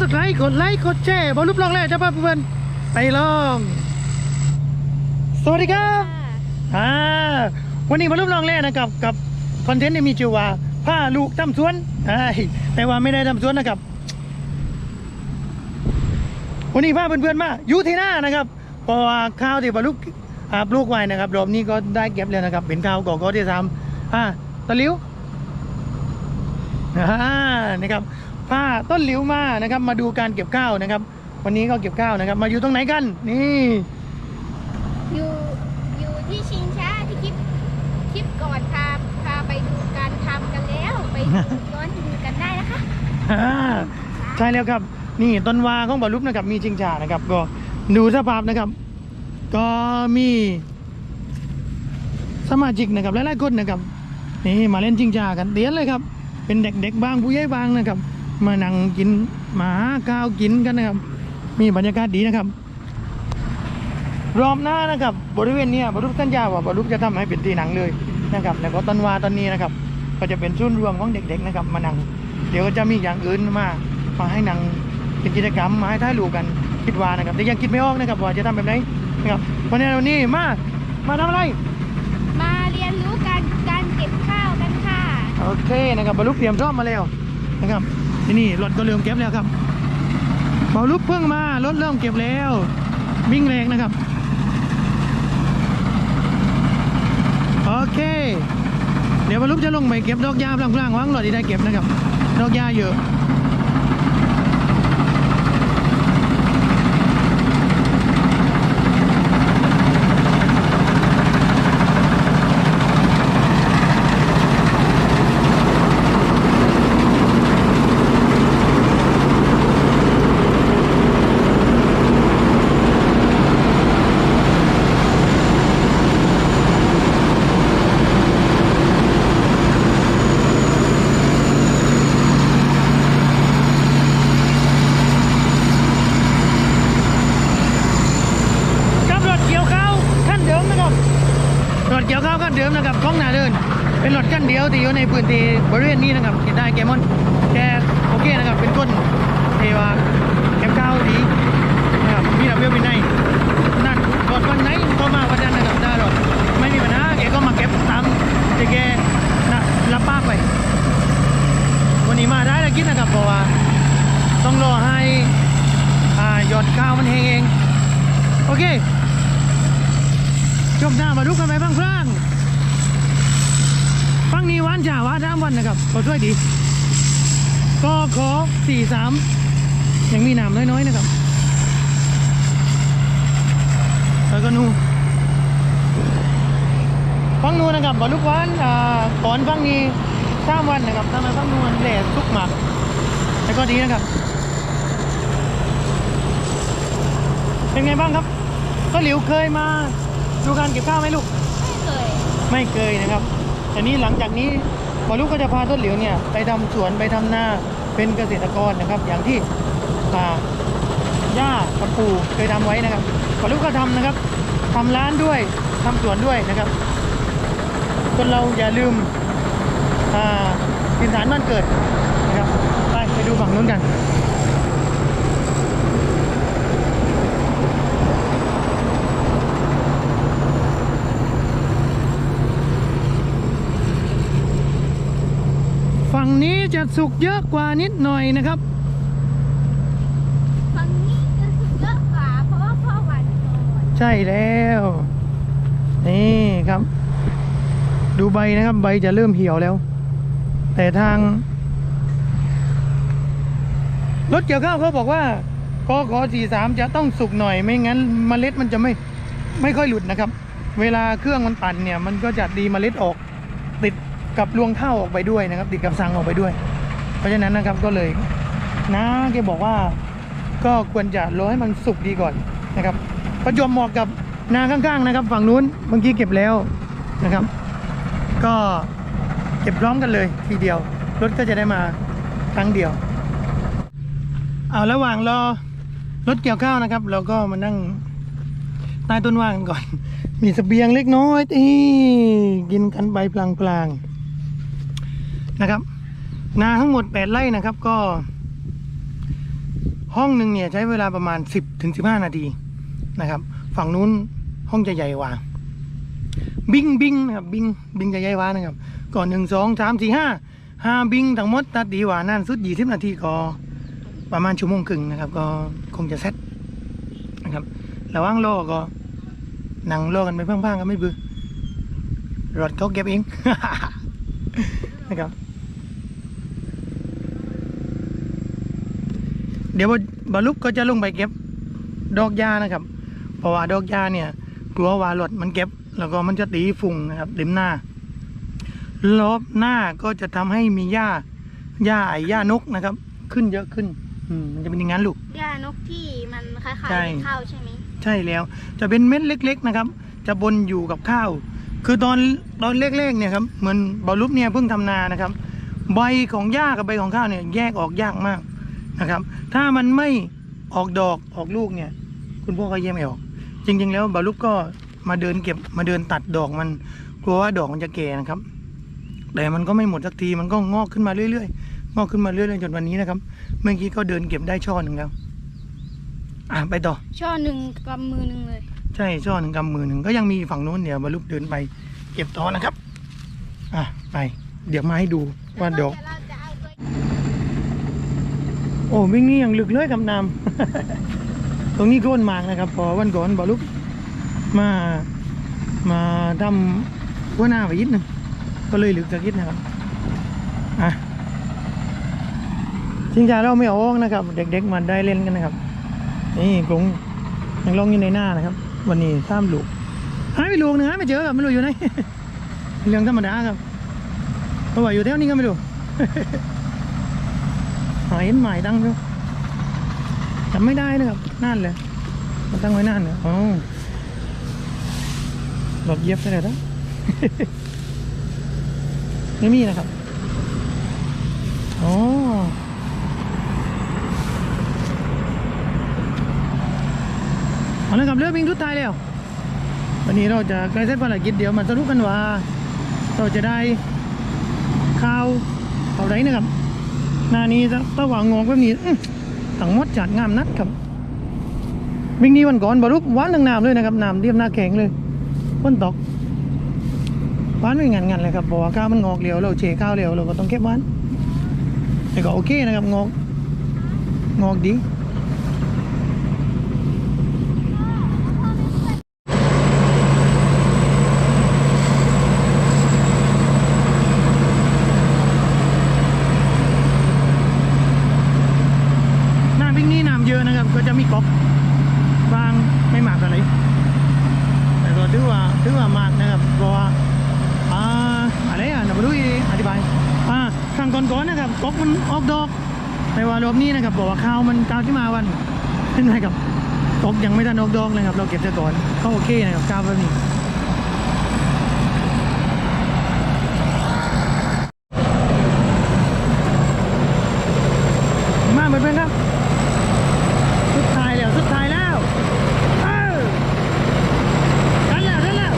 สไครต์กดไลค์กดแชร์บอลรูปลองแล้วจ้าเพื่อนไปลอง สวัสดีครับอ่าวันนี้บอลรูปลองแล้วนะครับกับคอนเทนต์ที่มีชื่อว่าผ้าลูกทำสวนอ่าแต่ว่าไม่ได้ทำสวนนะครับ วันนี้พาเพื่อนๆมาอยู่ที่หน้านะครับเพราะว่าข้าวที่บรรลุอ่าปลูกไว้นะครับรอบนี้ก็ได้เก็บแล้วนะครับเป็นข้าวก่อก็ที่ทำอ่าตะลิวอ่านะครับ พาต้นหลิวมานะครับ มาดูการเก็บข้าวนะครับ วันนี้ก็เก็บข้าวนะครับ มาอยู่ตรงไหนกันนี่อยู่อยู่ที่ชิงช้าที่คลิปคลิปก่อนพาพาไปดูการทำกันแล้วไปดูย้อนดูกันได้นะคะอ่าใช่แล้วครับนี่ต้นวาของบรรลุนะครับมีชิงชานะครับ ก็ดูสภาพนะครับ ก็มีสมาชิกนะครับหลายๆคนนะครับนี่มาเล่นชิงชากันเตียนเลยครับ เป็นเด็กๆบ้างผู้ใหญ่บ้างนะครับ มานั่งกินหมาข้าวกินกันนะครับ มีบรรยากาศดีนะครับ รอบหน้านะครับ บริเวณเนี้ยบรรลุสัญญาว่าบรรลุจะทำให้เป็นที่หนังเลยนะครับ แล้วก็ต้นวาตอนนี้นะครับ ก็จะเป็นศูนย์รวมของเด็ก ๆนะครับ มานั่งเดี๋ยวก็จะมีอย่างอื่นมามาให้นั่งเป็นกิจกรรมมาให้ถ่ายรูปกันคิดว่านะครับแต่ยังคิดไม่ออกนะครับว่าจะทำแบบไหนนะครับวันนี้วันนี้มามาทำอะไรมาเรียนรู้การการเก็บข้าวกันค่ะ โอเคนะครับบรรลุเตรียมซ่อมมาแล้วนะครับ ที่นี่รถก็เริ่มเก็บแล้วครับบาลุกเพิ่งมารถเริ่มเก็บแล้ว วิ่งแรงนะครับโอเค เดี๋ยวบรรลุจะลงไปเก็บดอกยาพลางๆว่างรถที่ได้เก็บนะครับ ดอกยาเยอะ กับรถเกี่ยวข้าวขั้นเดิมนะครับรถเกี่ ยวข้าวขั้นเดิมนะครับกล้องหนาเดิน เป็นรถขั้นเดียวที่อยู่ในพื้นที่บริเวณนี้นะครับเห็นได้แกมอนแกโอเคนะครับเป็นคนเทว่าเก็บข้าวดีนะครับมีระเบียบวินัยนั่นรถวันไหนก็มาวันนั้นนะครับได้รถไม่มีปัญหาแกก็มาเก็บตามที่แกนะรับปากไปวันนี้มาได้แล้วคิดนะครับเพราะว่าต้องรอให้อ่าหยอดข้าวมันแห้งเองโอเค จบหน้ามาดูกันไปบ้างพร่างฟังนี้วานจ่าวานน้ำวันนะครับก็ช่วยดีก็ขอสี่สามยังมีน้ำน้อยๆนะครับแล้วก็นูฟังนูนะครับบอลูกวานอ่าก่อนฟังนี้สามวันนะครับทำไมฟังนูมันแหล่สุกหมากแต่ก็ดีนะครับ เป็นไงบ้างครับก็หลิวเคยมา ดูการเก็บข้าวไหมลูก ไม่เคยไม่เคยนะครับแต่นี้หลังจากนี้บอลูกก็จะพาต้นเหลิวเนี่ยไปทำสวนไปทำนาเป็นเกษตรกรนะครับ อย่างที่อ่าย่ากับปูเคยทำไว้นะครับบอลูกก็ทำนะครับทำร้านด้วยทำสวนด้วยนะครับคนเราอย่าลืมอ่าถิ่นฐานบ้านเกิดนะครับ ไปไปดูฝั่งนู้นกัน ฝั่งนี้ จะสุกเยอะกว่านิดหน่อยนะครับฝั่งนี้จะสุดเยอะกว่าเพราะว่าพ่อหวานก่อนใช่แล้วนี่ครับ ดูใบนะครับใบจะเริ่มเหี่ยวแล้ว แต่ทาง รถเกี่ยวข้าวเขาบอกว่ากขอสี่สามจะต้องสุกหน่อยไม่งั้นเมล็ดมันจะไม่ไม่ค่อยหลุดนะครับ เวลาเครื่องมันปั่นเนี่ย มันก็จะดีเมล็ดออกติด กับรวงเข้าออกไปด้วยนะครับ ติดกับซังออกไปด้วย เพราะฉะนั้นนะครับก็เลยนะแกบอกว่าก็ควรจะรอให้มันสุกดีก่อนนะครับ ประจวบเหมาะกับนาข้างๆนะครับ ฝั่งนู้นเมื่อกี้เก็บแล้วนะครับ ก็เก็บพร้อมกันเลยทีเดียวรถก็จะได้มาครั้งเดียวเอาระหว่างรอรถเกี่ยวข้าวนะครับ เราก็มานั่งใต้ต้นว่ากันก่อน มีสเสบียงเล็กน้อยที่กินกันใบพลางๆ นะครับ นาทั้งหมดแปดไร่นะครับ ก็ ห้องหนึ่งเนี่ยใช้เวลาประมาณ 10ถึง15 นาทีนะครับ ฝั่งนู้นห้องจะใหญ่กว่า บิงบิงนะครับบิงบิงจะใหญ่กว่านะครับ ก่อนหนึ่งสองสามสี่ห้าห้าบิงทั้งหมดตัดดีกว่านานสุดยี่สิบนาทีก็ประมาณชั่วโมงครึ่งนะครับ ก็คงจะเซ็ตนะครับระหว่างรอก็นั่งรอกันไปพังๆก็ไม่เบื่อรถเขาเก็บเองนะครับ ดี๋ยวบรรลุก็จะลงไปเก็บดอกยานะครับ เพราะว่าดอกยาเนี่ย กลัวว่ารถมันเก็บ แล้วก็มันจะตีฝุ่งนะครับริมหน้ารอบหน้าก็จะทำให้มีหญ้าหญ้าไอ้หญ้านกนะครับ ขึ้นเยอะขึ้น อืมมันจะเป็นอย่างนั้นลูกย่านกที่มันคล้ายใช่ๆข้าวใช่ไหมใช่แล้ว จะเป็นเม็ดเล็ก ๆ นะครับ จะบนอยู่กับข้าว คือตอนตอนเล็กๆเนี่ยครับเหมือนบอลลุปเนี่ยเพิ่งทำนานะครับ ใบของหญ้ากับใบของข้าวเนี่ยแยกออกยากมาก นะครับ ถ้ามันไม่ออกดอกออกลูกเนี่ย คุณพ่อก็แยกไม่ออก จริง ๆ แล้วบอลลุปก็มาเดินเก็บมาเดินตัดดอกมันกลัวว่าดอกมันจะแก่นะครับ แต่มันก็ไม่หมดสักทีมันก็งอกขึ้นมาเรื่อยๆงอกขึ้นมาเรื่อยๆจนวันนี้นะครับ เมื่อกี้ก็เดินเก็บได้ช่อหนึ่งแล้ว อะไปต่อ ช่อหนึ่งกำมือหนึ่งเลย ใช่ช่อหนึ่งกำมือหนึ่งก็ยังมีฝั่งนู้นเดี๋ยวบรรลุเดินไป เก็บต่อนะครับ อะไป เดี๋ยวมาให้ดูว่าดอก แล้วเราจะเอาตัว โอ้วิ่งนี่ยังลึกเลยกับน้ำตรงนี้โคนมากนะครับ พอวันก่อนบรรลุมา มาทำหัวหน้าไปยิดหนึ่งก็เลยลึกสักยิดนะครับ อะชิงชาเราไม่ออกนะครับ เด็กๆมาได้เล่นกันนะครับ นี่กรงยังลองอยู่ในหน้านะครับ วันนี้ข้ามลูกหายไปลูกหนึ่งหายไม่เจอครับไม่รู้อยู่ไหนเรื่องธรรมดาครับเพราะว่าอยู่แถวนี้ก็ไม่รู้ายเห็นหมายตั้งอยู่จำไม่ได้นะครับนั่นเลยมันตั้งไว้นั่นเลยอ๋อหลบเย็บไปเลยนะไม่มีนะครับอ๋อเอาละครับเรือบินทุดท้ายแล้ว วันนี้เราจะใกล้เสร็จภารกิจเดี๋ยวมาสรุปกันว่า เราจะได้ข้าวเท่าไรนะครับ หน้านี้ตะหว่างงอกแบบนี้ถังมดจัดงามนัดครับวิ่งนี้วันก่อนบารลุกวันทั้งน้ำเลยนะครับน้ำเรียบหน้าแข็งเลยฝนตกวานไม่งันงานๆเลยครับบอกว่าข้าวมันงอกเร็วเราเชข้าวเร็วเราก็ต้องเก็บวานแต่ก็โอเคนะครับงอกงอกดี น้ำพริกนี้น้ำเยอะนะครับ ก็จะมีก๊อกบางไม่มากอะไรแต่ก็ถือว่าถือว่ามากนะครับเพราะว่าอ่าอะไรอะนะไม่รู้อธิบายอ่าครั้ง ก่อนนะครับก๊อกมันออกดอกแต่ว่ารอบนี้นะครับบอกว่าข้าวมันกาวที่มาวันเป็นไงครับก๊อกยังไม่ทันออกดอกเลยครับเราเก็บเสียก่อนก็โอเคนะครับข้าวแบบนี้ มาเพื่อนๆครับ สุดท้ายแล้ว สุดท้ายแล้วเออทันแล้วทันแล้ว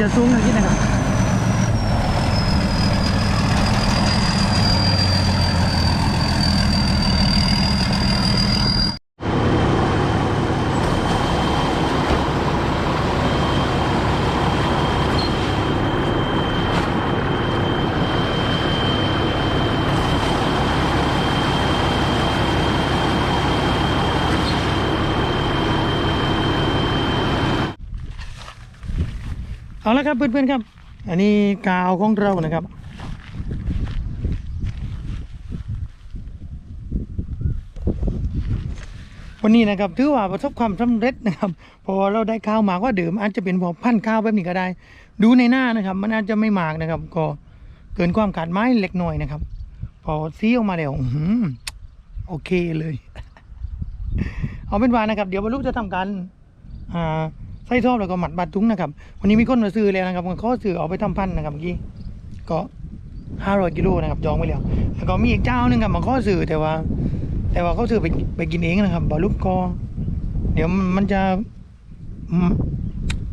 างจะสูงนะคิดนะครับ เอาละครับเพื่อนๆครับ อันนี้กาวของเรานะครับ วันนี้นะครับถือว่าประสบความสำเร็จนะครับพราะว่าเราได้ข้าวมากว่าเดิมอาจจะเป็นพอพันข้าวแบบนี้ก็ได้ ดูในหน้านะครับ มันอาจจะไม่มากนะครับ ก็เกินความขาดไม้เล็กน้อยนะครับ พอซีออกมาแล้วอื้อหือโอเคเลย เอาเป็นว่านะครับ เดี๋ยวบรรลุจะทำการอ่า ไส้ชอบแล้วก็หมัดบาดทุ้งนะครับ วันนี้มีคนมาซื้อแล้วนะครับมันข้อซื้อเอาไปทำพันธ์นะครับเมื่อกี้ก็ห้าร้อยกิโลนะครับจองไว้แล้วแล้วก็มีอีกเจ้าหนึงครับมาข้อซื้อแต่ว่า แต่ว่าเขาซื้อไปไปกินเองนะครับบาลุกก็เดี๋ยวมันจะ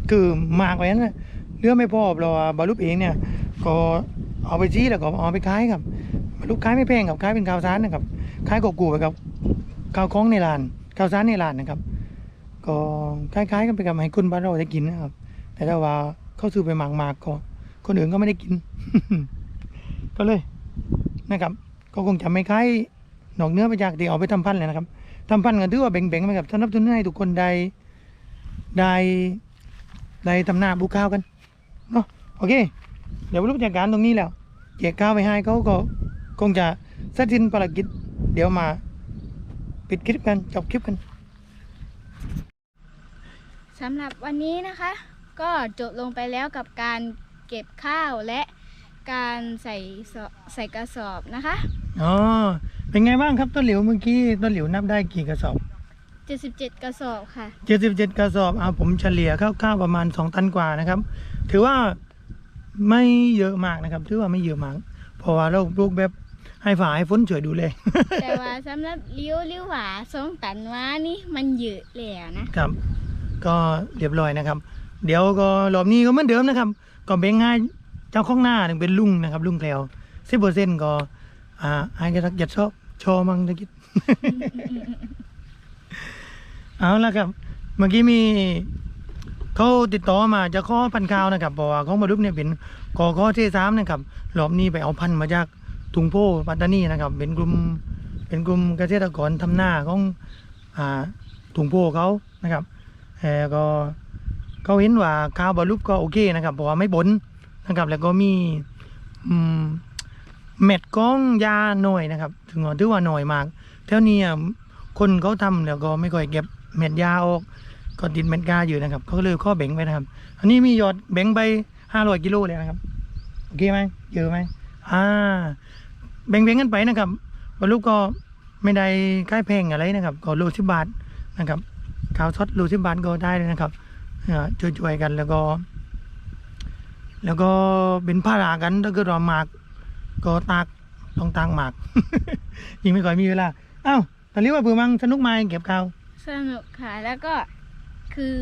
คือมากไปนั้นนะเรื่องไม่พอเราบาลุกเองเนี่ย ก็เอาไปชี้แล้วก็เอาไปขายครับบาลุกขายไม่แพงครับขายเป็นข้าวสารนะครับขายกบกูไปกับข้าวคล้องในร้านข้าวสารในร้านนะครับ ก็คล้ายๆกันไปกับให้คุณบ้านเราได้กินนะครับ แต่ถ้าว่าเข้าซื้อไปหมากๆกก็คนอื่นก็ไม่ได้กิน ก็เลยนะครับ ก็คงจะไม่คล้ายหนอกเนื้อไปจากที่เอาไปทำพันธุ์เลยนะครับทำพันธุ์กันถือว่าแบ่งๆไปกับสนับสนุนให้ทุกคนได้ได้ได้ทำหน้าบุกข้าวกันเนาะโอเค เดี๋ยวรู้จักการตรงนี้แล้วแจกข้าวไปให้เขาก็คงจะเสร็จสิ้นภารกิจ เดี๋ยวมาปิดคลิปกันจบคลิปกัน สำหรับวันนี้นะคะ ก็จบลงไปแล้วกับการเก็บข้าวและการใส่สอใส่กระสอบนะคะ อ๋อ เป็นไงบ้างครับต้นหลิวเมื่อกี้ต้นหลิวนับได้กี่กระสอบ 77 กระสอบค่ะเจ็ดสิบเจ็ดกระสอบเอาผมเฉลี่ยคร่าวๆประมาณสองตันกว่านะครับ ถือว่าไม่เยอะมากนะครับ ถือว่าไม่เยอะมาก เพราะว่าเราปลูกแบบให้ฝ่าให้ฝนช่วยดูแลแต่ว่าสำหรับเลี้ยวเลี้ยวหวาสองตันว่านี่มันเยอะแล้วนะครับ ก็เรียบร้อยนะครับ เดี๋ยวก็รอบนี้ก็เหมือนเดิมนะครับ ก็แบ่งให้เจ้าข้องหน้าหนึ่งเป็นลุงนะครับ ลุงแคลวสิบเปอร์เซ็นต์ก็ อ่าให้กระทักหยัดชอบชอมังตะกิดเอาละครับ เมื่อกี้มีเขาติดต่อมาจะข้อพันข้าวนะครับเพราะว่าของบรรลุเนี่ยเป็นกอข้อที่สามนะครับรอบนี้ไปเอาพันมาจากทุงโพปัตตานีนะครับ เป็นกลุ่มเป็นกลุ่มเกษตรกรทำหน้าของอ่าทุงโพเขานะครับ ก็เขาเห็นว่าข้าวบรรลุก็โอเคนะครับเพราะว่าไม่บนนะครับแล้วก็มีอืมเม็ดก้องยาหน่อยนะครับ ถึงถือว่าหน่อยมากแถวนี้คนเขาทำแล้วก็ไม่ค่อยเก็บเม็ดยาออก ก็ติดเม็ดกาอยู่นะครับเขาก็เลยข้อแบ่งไปนะครับ อันนี้มียอดแบ่งไปห้าร้อยกิโลเลยนะครับโอเคไหมเยอะไหมอ่า แบ่งๆกันไปนะครับบรรลุก็ไม่ได้ใกล้แพงอะไรนะครับ ก็โลสิบบาทนะครับ ข้าวทอดโลสิบบาทก็ได้เลยนะครับอ่าช่วยๆกันแล้วก็ แล้วก็เป็นผ้ารากันถ้าเกิดว่าหมาก ก็ตากต้องตากหมากยิ่งไม่ค่อยมีเวลาอ้าวตอนนี้ว่าเผื่อมังสนุกไหมเก็บข้าวสนุกค่ะแล้วก็คือ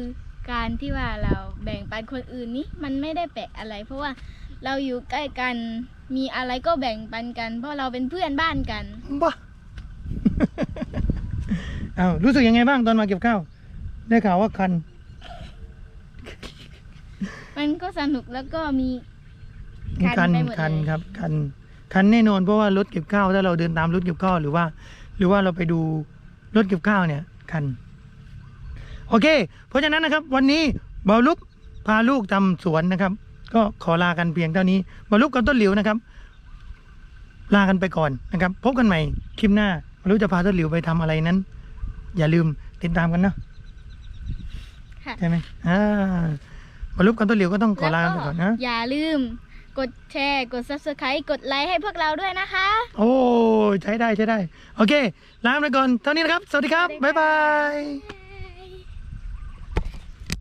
การที่ว่าเราแบ่งปันคนอื่นนี่มันไม่ได้แปลกอะไร เพราะว่าเราอยู่ใกล้กันมีอะไรก็แบ่งปันกัน เพราะเราเป็นเพื่อนบ้านกันบ้าเอารู้สึกยังไงบ้างตอนมาเก็บข้าว ได้ข่าวว่าคัน มันก็สนุกแล้วก็มี คัคันนไปหมดคันเลยครับคันคันแน่นอนเพราะว่ารถเก็บข้าวถ้าเราเดินตามรถเก็บข้าวหรือว่า หรือว่าเราไปดูรถเก็บข้าวเนี่ย คัน โอเค เพราะฉะนั้นนะครับ วันนี้เบาลุกพาลูกทำสวนนะครับ ก็ขอลากันเพียงเท่านี้เบาลุกกับต้นหลิวนะครับ ลากันไปก่อนนะครับ พบกันใหม่คลิปหน้าไม่รู้จะพาต้นหลิวไปทำอะไรนั้น อย่าลืมติดตามกันนะ ค่ะ ใช่ไหมอ่าบรรลุกับต้นหลิวก็ต้องขอลากันไปก่อนนะ อย่าลืม กดแชร์ กด subscribe กดไลค์ให้พวกเราด้วยนะคะ โอ้ใช้ได้ใช้ได้ โอเค ลาไปก่อนเท่านี้นะครับ สวัสดีครับ บ๊ายบาย